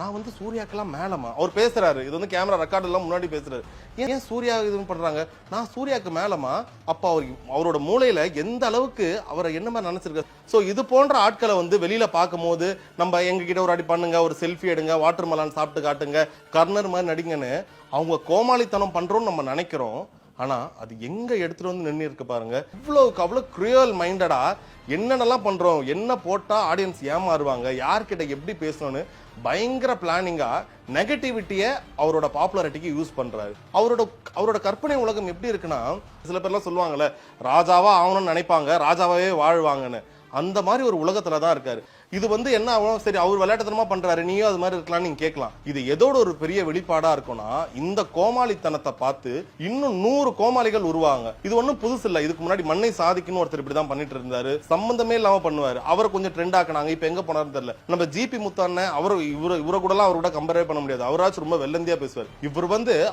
நான் வந்து சூர்யாக்கெல்லாம் மேலமா அவர் பேசுறாரு. இது வந்து கேமரா ரெக்கார்டு எல்லாம் முன்னாடி பேசுறாரு. ஏன் ஏன் சூர்யா இது பண்றாங்க? நான் சூர்யாக்கு மேலமா அப்ப அவர் அவரோட மூளையில எந்த அளவுக்கு அவரை என்ன மாதிரி நினைச்சிருக்காரு ஸோ இது போன்ற ஆட்களை வந்து வெளியில பார்க்கும்போது நம்ம எங்ககிட்ட ஒரு அடி பண்ணுங்க ஒரு செல்ஃபி எடுங்க வாட்டர் மலான் சாப்பிட்டு காட்டுங்க கர்னர் மாதிரி நடிங்கன்னு அவங்க கோமாளித்தனம் பண்றோம்னு நம்ம நினைக்கிறோம். ஆனா அது எங்க எடுத்துட்டு வந்து நின்று இருக்கு பாருங்க. இவ்வளவுக்கு அவ்வளவு க்ரியல் மைண்டடா என்னென்னலாம் பண்ணுறோம் என்ன போட்டால் ஆடியன்ஸ் ஏமாறுவாங்க யார்கிட்ட எப்படி பேசணும்னு பயங்கர பிளானிங்காக நெகட்டிவிட்டியை அவரோட பாப்புலாரிட்டிக்கு யூஸ் பண்ணுறாரு அவரோட அவரோட கற்பனை உலகம் எப்படி இருக்குன்னா சில பேர்லாம் சொல்லுவாங்கல்ல ராஜாவாக ஆகணும்னு நினைப்பாங்க ராஜாவாகவே வாழ்வாங்கன்னு. அந்த மாதிரி ஒரு உலகத்தில் தான் இருக்காரு. இது வந்து என்ன ஆகும்? சரி அவர் விளையாட்டுத்தனமா பண்றாரு நீயும் அது மாதிரி இருக்கலாம் நீங்க கேட்கலாம். இது எதோட ஒரு பெரிய வெளிப்பாடா இருக்கும்னா இந்த கோமாளித்தனத்தை பார்த்து இன்னும் நூறு கோமாளிகள் உருவாங்க. இது ஒண்ணும் புதுசு இல்ல. இதுக்கு முன்னாடி மண்ணை சாதிக்கணும் ஒருத்தர் இப்படிதான் பண்ணிட்டு இருந்தாரு. சம்பந்தமே இல்லாம பண்ணுவாரு. அவரை கொஞ்சம் ட்ரெண்ட் ஆக்குனாங்க. இப்ப எங்க போனாருன்னு தெரியல. நம்ம ஜிபி முத்தான அவர் இவர இவரை கூட எல்லாம் அவரோட கம்பேரே பண்ண முடியாது. அவராச்சும் ரொம்ப வெள்ளந்தியா பேசுவார். இவர் வந்து